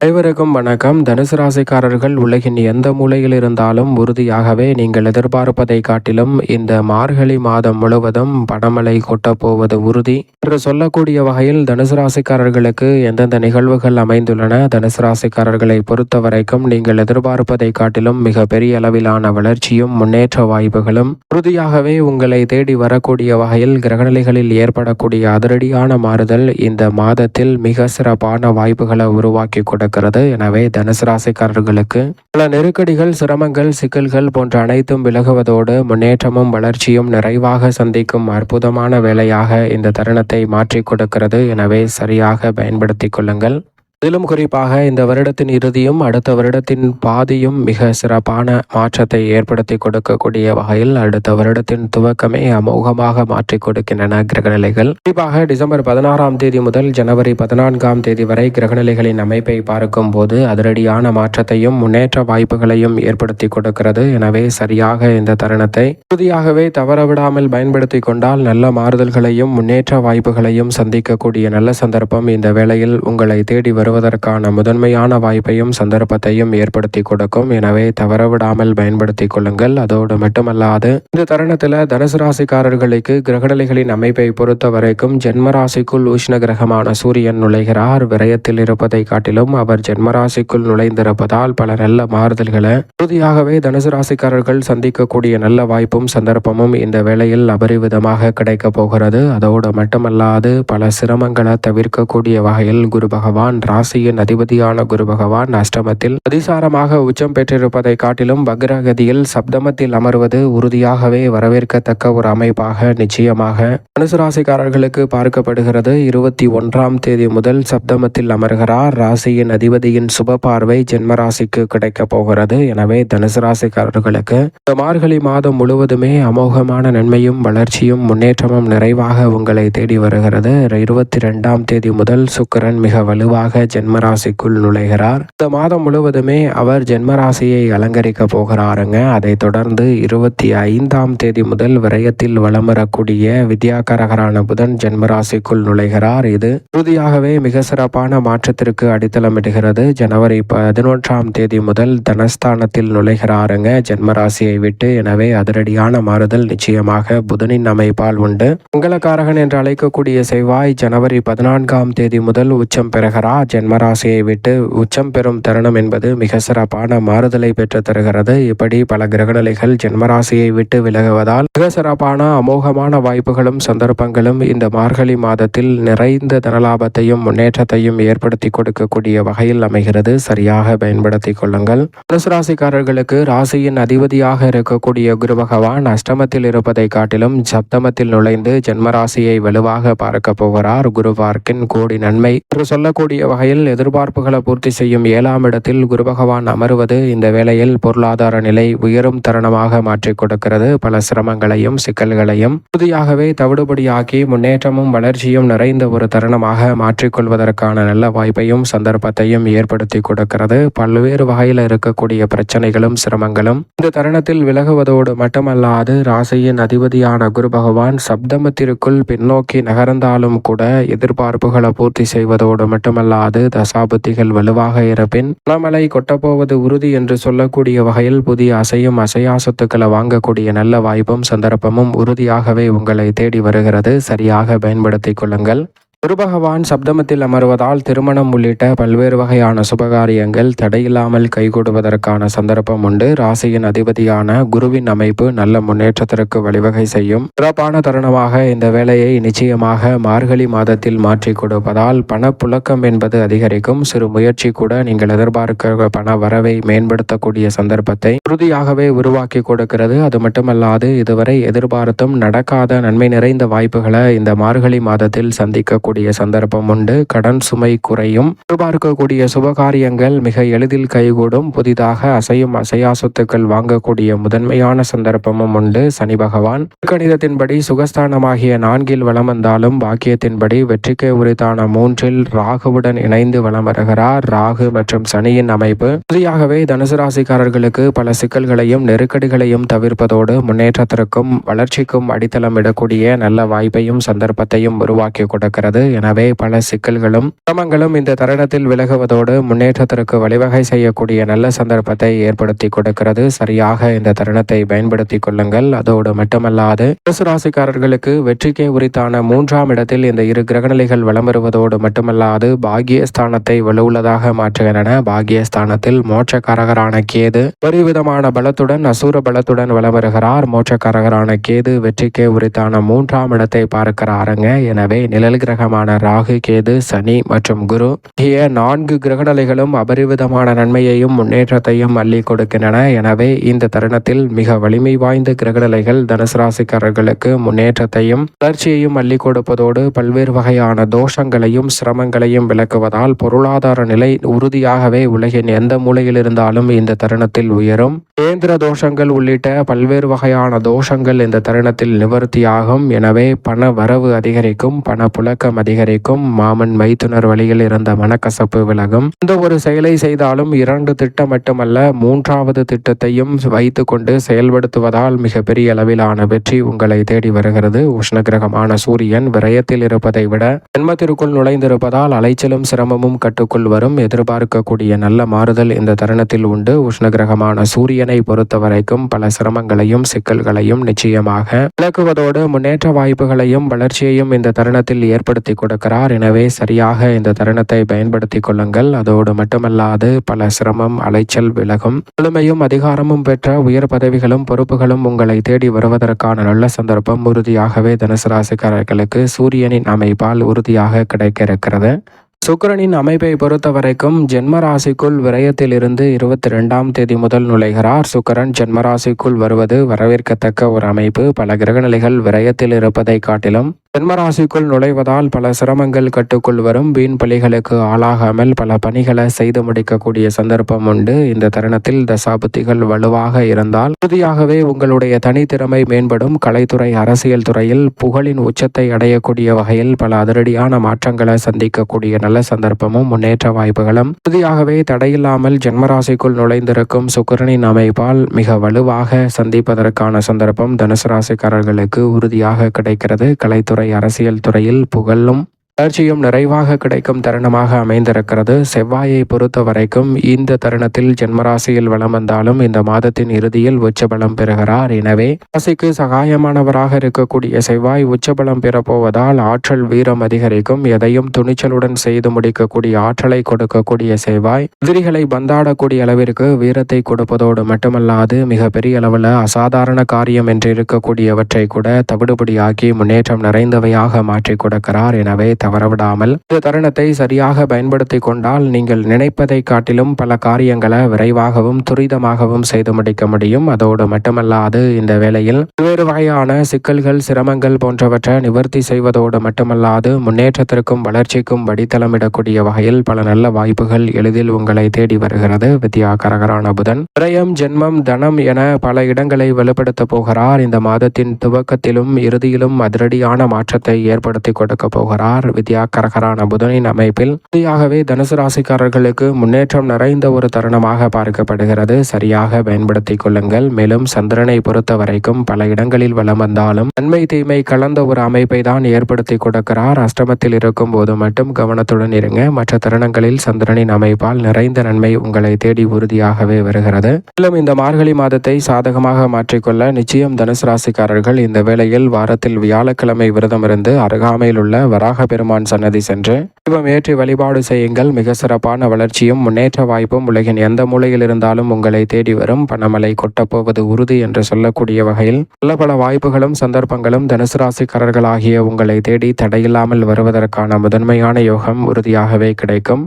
அனைவருக்கும் வணக்கம். தனுசு ராசிக்காரர்கள் உலகின் எந்த மூலையில் இருந்தாலும் உறுதியாகவே நீங்கள் எதிர்பார்ப்பதை காட்டிலும் இந்த மார்கழி மாதம் முழுவதும் பணமழை கொட்டப் போவது உறுதி. என்று சொல்லக்கூடிய வகையில் தனுசு ராசிக்காரர்களுக்கு எந்தெந்த நிகழ்வுகள் அமைந்துள்ளன தனுசு ராசிக்காரர்களை பொறுத்த வரைக்கும் நீங்கள் எதிர்பார்ப்பதை காட்டிலும் மிக பெரிய அளவிலான வளர்ச்சியும் முன்னேற்ற வாய்ப்புகளும் உறுதியாகவே உங்களை தேடி வரக்கூடிய வகையில் கிரகநிலைகளில் ஏற்படக்கூடிய அதிரடியான மாறுதல் இந்த மாதத்தில் மிக சிறப்பான வாய்ப்புகளை உருவாக்கி கொடுக்கிறது எனவே தனுசு ராசிக்காரர்களுக்கு பல நெருக்கடிகள் சிரமங்கள் சிக்கல்கள் போன்ற அனைத்தும் விலகுவதோடு முன்னேற்றமும் வளர்ச்சியும் நிறைவாக சந்திக்கும் அற்புதமான வேலையாக இந்த தருணத்தை மாற்றிக் கொடுக்கிறது. எனவே சரியாக பயன்படுத்திக் கொள்ளுங்கள். அதிலும் குறிப்பாக இந்த வருடத்தின் இறுதியும் அடுத்த வருடத்தின் பாதியும் மிக சிறப்பான மாற்றத்தை ஏற்படுத்தி கொடுக்கக்கூடிய வகையில் அடுத்த வருடத்தின் துவக்கமே அமோகமாக மாற்றிக் கொடுக்கின்றன கிரகநிலைகள். குறிப்பாக டிசம்பர் பதினாறாம் தேதி முதல் ஜனவரி பதினான்காம் தேதி வரை கிரகநிலைகளின் அமைப்பை பார்க்கும் போது அதிரடியான மாற்றத்தையும் முன்னேற்ற வாய்ப்புகளையும் ஏற்படுத்தி கொடுக்கிறது. எனவே சரியாக இந்த தருணத்தை உறுதியாகவே தவறவிடாமல் பயன்படுத்தி கொண்டால் நல்ல மாறுதல்களையும் முன்னேற்ற வாய்ப்புகளையும் சந்திக்கக்கூடிய நல்ல சந்தர்ப்பம் இந்த வேளையில் உங்களை தேடி வரும். பெறுவதற்கான முதன்மையான வாய்ப்பையும் சந்தர்ப்பத்தையும் ஏற்படுத்தி கொடுக்கும். எனவே தவறவிடாமல் பயன்படுத்தி கொள்ளுங்கள். அதோடு மட்டுமல்லாது இந்த தருணத்தில் தனுசு ராசிக்காரர்களுக்கு கிரகநிலைகளின் அமைப்பை பொறுத்த வரைக்கும் ஜென்மராசிக்குள் உஷ்ண கிரகமான சூரியன் நுழைகிறார். விரயத்தில் இருப்பதை காட்டிலும் அவர் ஜென்மராசிக்குள் நுழைந்திருப்பதால் பல நல்ல மாறுதல்களை உறுதியாகவே தனுசு ராசிக்காரர்கள் சந்திக்கக்கூடிய நல்ல வாய்ப்பும் சந்தர்ப்பமும் இந்த வேளையில் அபரிவிதமாக கிடைக்க போகிறது. அதோடு மட்டுமல்லாது பல சிரமங்களை தவிர்க்கக்கூடிய வகையில் குரு பகவான் ராசியின் அதிபதியான குரு பகவான் அஷ்டமத்தில் அதிசாரமாக உச்சம் பெற்றிருப்பதை காட்டிலும் வக்ரகதியில் சப்தமத்தில் அமர்வது உறுதியாகவே வரவேற்கத்தக்க ஒரு அமைப்பாக நிச்சயமாக மனுசு ராசிக்காரர்களுக்கு பார்க்கப்படுகிறது. இருபத்தி ஒன்றாம் தேதி முதல் சப்தமத்தில் அமர்கிறார். ராசியின் அதிபதியின் சுப பார்வை ஜென்மராசிக்கு கிடைக்கப் கிடைக்க போகிறது. எனவே தனுசு ராசிக்காரர்களுக்கு இந்த மார்கழி மாதம் முழுவதுமே அமோகமான நன்மையும் வளர்ச்சியும் முன்னேற்றமும் நிறைவாக உங்களை தேடி வருகிறது. இருபத்தி ரெண்டாம் தேதி முதல் சுக்கரன் மிக வலுவாக ஜென்மராசிக்குள் நுழைகிறார். இந்த மாதம் முழுவதுமே அவர் ஜென்மராசியை அலங்கரிக்க போகிறாருங்க. அதைத் தொடர்ந்து இருபத்தி ஐந்தாம் தேதி முதல் விரயத்தில் வலம் வரக்கூடிய வித்யாகரகரான புதன் ஜென்மராசிக்குள் நுழைகிறார். இது உறுதியாகவே மிக சிறப்பான மாற்றத்திற்கு அடித்தளமிடுகிறது ஜனவரி பதினொன்றாம் தேதி முதல் தனஸ்தானத்தில் நுழைகிறாருங்க. ஜென்மராசியை விட்டு எனவே அதிரடியான மாறுதல் நிச்சயமாக புதனின் அமைப்பால் உண்டு. மங்களக்காரகன் என்று அழைக்கக்கூடிய செவ்வாய் ஜனவரி பதினான்காம் தேதி முதல் உச்சம் பெறுகிறார். ஜென்மராசியை விட்டு உச்சம் பெறும் தருணம் என்பது மிக சிறப்பான மாறுதலை பெற்று தருகிறது இப்படி பல கிரகநிலைகள் ஜென்மராசியை விட்டு விலகுவதால் மிக சிறப்பான அமோகமான வாய்ப்புகளும் சந்தர்ப்பங்களும் இந்த மார்கழி மாதத்தில் நிறைந்த தனலாபத்தையும் முன்னேற்றத்தையும் ஏற்படுத்தி கொடுக்கக்கூடிய வகையில் அமைகிறது. சரியாக பயன்படுத்திக் கொள்ளுங்கள். தனுசு ராசிக்காரர்களுக்கு ராசியின் அதிபதியாக இருக்கக்கூடிய குரு பகவான் அஷ்டமத்தில் இருப்பதை காட்டிலும் சப்தமத்தில் நுழைந்து ஜென்மராசியை வலுவாக பார்க்க போகிறார். குரு பார்க்கின் கோடி நன்மை என்று சொல்லக்கூடிய வகையில் எதிர்பார்ப்புகளை பூர்த்தி செய்யும் ஏழாம் இடத்தில் குரு பகவான் அமருவது இந்த வேளையில் பொருளாதார நிலை உயரும் தருணமாக மாற்றிக் கொடுக்கிறது. பல சிரமங்களையும் சிக்கல்களையும் உறுதியாகவே தவிடுபடியாக்கி முன்னேற்றமும் வளர்ச்சியும் நிறைந்த ஒரு தருணமாக மாற்றிக்கொள்வதற்கான நல்ல வாய்ப்பையும் சந்தர்ப்பத்தையும் ஏற்படுத்தி கொடுக்கிறது. பல்வேறு வகையில் இருக்கக்கூடிய பிரச்சனைகளும் சிரமங்களும் இந்த தருணத்தில் விலகுவதோடு மட்டுமல்லாது ராசியின் அதிபதியான குரு பகவான் சப்தமத்திற்குள் பின்னோக்கி நகர்ந்தாலும் கூட எதிர்பார்ப்புகளை பூர்த்தி செய்வதோடு மட்டுமல்லாது தசாபுத்திகள் வலுவாக இருப்பின் பணமலை கொட்டப்போவது உறுதி என்று சொல்லக்கூடிய வகையில் புதிய அசையும் அசையா சொத்துக்களை வாங்கக்கூடிய நல்ல வாய்ப்பும் சந்தர்ப்பமும் உறுதியாகவே உங்களை தேடி வருகிறது. சரியாக பயன்படுத்திக் கொள்ளுங்கள். குரு பகவான் சப்தமத்தில் அமர்வதால் திருமணம் உள்ளிட்ட பல்வேறு வகையான சுபகாரியங்கள் தடையில்லாமல் கைகூடுவதற்கான சந்தர்ப்பம் உண்டு. ராசியின் அதிபதியான குருவின் அமைப்பு நல்ல முன்னேற்றத்திற்கு வழிவகை செய்யும். சிறப்பான தருணமாக இந்த வேலையை நிச்சயமாக மார்கழி மாதத்தில் மாற்றி கொடுப்பதால் பணப்புழக்கம் என்பது அதிகரிக்கும். சிறு முயற்சி கூட நீங்கள் எதிர்பார்க்க பண வரவை மேம்படுத்தக்கூடிய சந்தர்ப்பத்தை உறுதியாகவே உருவாக்கி கொடுக்கிறது. அது மட்டுமல்லாது இதுவரை எதிர்பார்த்தும் நடக்காத நன்மை நிறைந்த வாய்ப்புகளை இந்த மார்கழி மாதத்தில் சந்திக்க கூடிய சந்தர்ப்பம் உண்டு. கடன் சுமை குறையும். எதிர்பார்க்கக்கூடிய சுபகாரியங்கள் மிக எளிதில் கைகூடும். புதிதாக அசையும் அசையா சொத்துக்கள் வாங்கக்கூடிய முதன்மையான சந்தர்ப்பமும் உண்டு. சனி பகவான் கணிதத்தின்படி சுகஸ்தானமாகிய நான்கில் வளம் வந்தாலும் பாக்கியத்தின்படி வெற்றிக்கு உரித்தான மூன்றில் ராகுவுடன் இணைந்து வளம் வருகிறார். ராகு மற்றும் சனியின் அமைப்பு புதியாகவே தனுசு ராசிக்காரர்களுக்கு பல சிக்கல்களையும் நெருக்கடிகளையும் தவிர்ப்பதோடு முன்னேற்றத்திற்கும் வளர்ச்சிக்கும் அடித்தளம் இடக்கூடிய நல்ல வாய்ப்பையும் சந்தர்ப்பத்தையும் உருவாக்கி கொடுக்கிறது. வருகிறது எனவே பல சிக்கல்களும் சிரமங்களும் இந்த தருணத்தில் விலகுவதோடு முன்னேற்றத்திற்கு வழிவகை செய்யக்கூடிய நல்ல சந்தர்ப்பத்தை ஏற்படுத்தி கொடுக்கிறது. சரியாக இந்த தருணத்தை பயன்படுத்தி கொள்ளுங்கள். அதோடு மட்டுமல்லாது ராசிக்காரர்களுக்கு வெற்றிக்கே உரித்தான மூன்றாம் இடத்தில் இந்த இரு கிரகநிலைகள் வளம் வருவதோடு மட்டுமல்லாது பாகியஸ்தானத்தை வலுவுள்ளதாக மாற்றுகின்றன. பாகியஸ்தானத்தில் மோட்சக்காரகரான கேது ஒருவிதமான பலத்துடன் அசூர பலத்துடன் வளம் வருகிறார் மோட்சக்காரகரான கேது வெற்றிக்கே உரித்தான மூன்றாம் இடத்தை பார்க்கிறாருங்க. எனவே நிழல் கிரகம் கிரகமான ராகு கேது சனி மற்றும் குரு. ஆகிய நான்கு கிரகநிலைகளும் அபரிவிதமான நன்மையையும் முன்னேற்றத்தையும் அள்ளி கொடுக்கின்றன. எனவே இந்த தருணத்தில் மிக வலிமை வாய்ந்த கிரகநிலைகள் தனுசு ராசிக்காரர்களுக்கு முன்னேற்றத்தையும் வளர்ச்சியையும் அள்ளி கொடுப்பதோடு பல்வேறு வகையான தோஷங்களையும் சிரமங்களையும் விளக்குவதால் பொருளாதார நிலை உறுதியாகவே உலகின் எந்த மூலையில் இருந்தாலும் இந்த தருணத்தில் உயரும். கேந்திர தோஷங்கள் உள்ளிட்ட பல்வேறு வகையான தோஷங்கள் இந்த தருணத்தில் நிவர்த்தியாகும். எனவே பண வரவு அதிகரிக்கும். பண புழக்கம் அதிகரிக்கும் மாமன் மைத்துனர் வழியில் இருந்த மனக்கசப்பு விலகும். இந்த ஒரு செயலை செய்தாலும் இரண்டு திட்டம் மட்டுமல்ல மூன்றாவது திட்டத்தையும் வைத்து கொண்டு செயல்படுத்துவதால் மிகப்பெரிய அளவிலான வெற்றி உங்களை தேடி வருகிறது. உஷ்ண கிரகமான சூரியன் விரயத்தில் இருப்பதை விட ஜென்மத்திற்குள் நுழைந்திருப்பதால் அலைச்சலும் சிரமமும் கட்டுக்குள் வரும். எதிர்பார்க்கக்கூடிய நல்ல மாறுதல் இந்த தருணத்தில் உண்டு. உஷ்ண கிரகமான சூரியனை பொறுத்தவரைக்கும் பல சிரமங்களையும் சிக்கல்களையும் நிச்சயமாக விளக்குவதோடு முன்னேற்ற வாய்ப்புகளையும் வளர்ச்சியையும் இந்த தருணத்தில் ஏற்படுத்தி கொடுக்கிறார். எனவே சரியாக இந்த தருணத்தை பயன்படுத்தி கொள்ளுங்கள். அதோடு மட்டுமல்லாது பல சிரமம் அலைச்சல் விலகும் முழுமையும் அதிகாரமும் பெற்ற உயர் பதவிகளும் பொறுப்புகளும் உங்களை தேடி வருவதற்கான நல்ல சந்தர்ப்பம் உறுதியாகவே தனுசு ராசிக்காரர்களுக்கு சூரியனின் அமைப்பால் உறுதியாக கிடைக்க இருக்கிறது சுக்கிரனின் அமைப்பை பொறுத்தவரைக்கும் ஜென்மராசிக்குள் விரயத்தில் இருந்து இருபத்தி ரெண்டாம் தேதி முதல் நுழைகிறார். சுக்கரன் ஜென்மராசிக்குள் வருவது வரவேற்கத்தக்க ஒரு அமைப்பு. பல கிரகநிலைகள் விரயத்தில் இருப்பதை காட்டிலும் ஜென்மராசிக்குள் நுழைவதால் பல சிரமங்கள் கட்டுக்குள் வரும். வீண் பலிகளுக்கு ஆளாகாமல் பல பணிகளை செய்து முடிக்கக்கூடிய சந்தர்ப்பம் உண்டு. இந்த தருணத்தில் தசாபுத்திகள் வலுவாக இருந்தால் உறுதியாகவே உங்களுடைய தனித்திறமை மேம்படும். கலைத்துறை அரசியல் துறையில் புகழின் உச்சத்தை அடையக்கூடிய வகையில் பல அதிரடியான மாற்றங்களை சந்திக்கக்கூடிய நல்ல சந்தர்ப்பமும் முன்னேற்ற வாய்ப்புகளும். உறுதியாகவே தடையில்லாமல் ஜென்மராசிக்குள் நுழைந்திருக்கும் சுக்கிரனின் அமைப்பால் மிக வலுவாக சந்திப்பதற்கான சந்தர்ப்பம் தனுசு ராசிக்காரர்களுக்கு உறுதியாக கிடைக்கிறது. கலைத்துறை அரசியல் துறையில் புகழும் வளர்ச்சியும் நிறைவாக கிடைக்கும் தருணமாக அமைந்திருக்கிறது. செவ்வாயை பொறுத்த வரைக்கும் இந்த தருணத்தில் ஜென்மராசியில் வலம் வந்தாலும் இந்த மாதத்தின் இறுதியில் உச்சபலம் பெறுகிறார். எனவே ராசிக்கு சகாயமானவராக இருக்கக்கூடிய செவ்வாய் உச்சபலம் பெறப்போவதால் ஆற்றல் வீரம் அதிகரிக்கும். எதையும் துணிச்சலுடன் செய்து முடிக்கக்கூடிய ஆற்றலை கொடுக்கக்கூடிய செவ்வாய் எதிரிகளை பந்தாடக்கூடிய அளவிற்கு வீரத்தை கொடுப்பதோடு மட்டுமல்லாது மிக பெரிய அளவில் அசாதாரண காரியம் என்று இருக்கக்கூடியவற்றை கூட தவிடுபடியாக்கி முன்னேற்றம் நிறைந்தவையாக மாற்றி கொடுக்கிறார். எனவே தவறவிடாமல் இந்த தருணத்தை சரியாக பயன்படுத்தி கொண்டால் நீங்கள் நினைப்பதை காட்டிலும் பல காரியங்களை விரைவாகவும் துரிதமாகவும் செய்து முடிக்க முடியும். அதோடு மட்டுமல்லாது இந்த வேளையில் பல்வேறு வகையான சிக்கல்கள் சிரமங்கள் போன்றவற்றை நிவர்த்தி செய்வதோடு மட்டுமல்லாது முன்னேற்றத்திற்கும் வளர்ச்சிக்கும் வடித்தளமிடக்கூடிய வகையில் பல நல்ல வாய்ப்புகள் எளிதில் உங்களை தேடி வருகிறது. வித்யா கரகரான புதன். விரயம் ஜென்மம் தனம் என பல இடங்களை வலுப்படுத்த போகிறார். இந்த மாதத்தின் துவக்கத்திலும் இறுதியிலும் அதிரடியான மாற்றத்தை ஏற்படுத்தி கொடுக்க போகிறார். வித்யா கரகரான புதனின் அமைப்பில். இறுதியாகவே தனுசு ராசிக்காரர்களுக்கு முன்னேற்றம் நிறைந்த ஒரு தருணமாக பார்க்கப்படுகிறது. சரியாக பயன்படுத்திக் கொள்ளுங்கள். மேலும் சந்திரனை பொறுத்த வரைக்கும் பல இடங்களில் வலம் வந்தாலும் நன்மை தீமை கலந்த ஒரு அமைப்பை தான் ஏற்படுத்தி கொடுக்கிறார். அஷ்டமத்தில் இருக்கும் போது மட்டும் கவனத்துடன் இருங்க. மற்ற தருணங்களில் சந்திரனின் அமைப்பால் நிறைந்த நன்மை உங்களை தேடி உறுதியாகவே வருகிறது. மேலும் இந்த மார்கழி மாதத்தை சாதகமாக மாற்றிக்கொள்ள நிச்சயம் தனுசு ராசிக்காரர்கள் இந்த வேளையில் வாரத்தில் வியாழக்கிழமை விரதம் இருந்து அருகாமையில் உள்ள வராக பெருமான் சன்னதி சென்று தீபம் ஏற்றி வழிபாடு செய்யுங்கள். மிக சிறப்பான வளர்ச்சியும் முன்னேற்ற வாய்ப்பும் உலகின் எந்த மூலையில் இருந்தாலும் உங்களை தேடி வரும். பணமலை கொட்டப்போவது உறுதி என்று சொல்லக்கூடிய வகையில் நல்ல பல வாய்ப்புகளும் சந்தர்ப்பங்களும் தனுசு ராசிக்காரர்களாகிய உங்களை தேடி தடையில்லாமல் வருவதற்கான முதன்மையான யோகம் உறுதியாகவே கிடைக்கும்.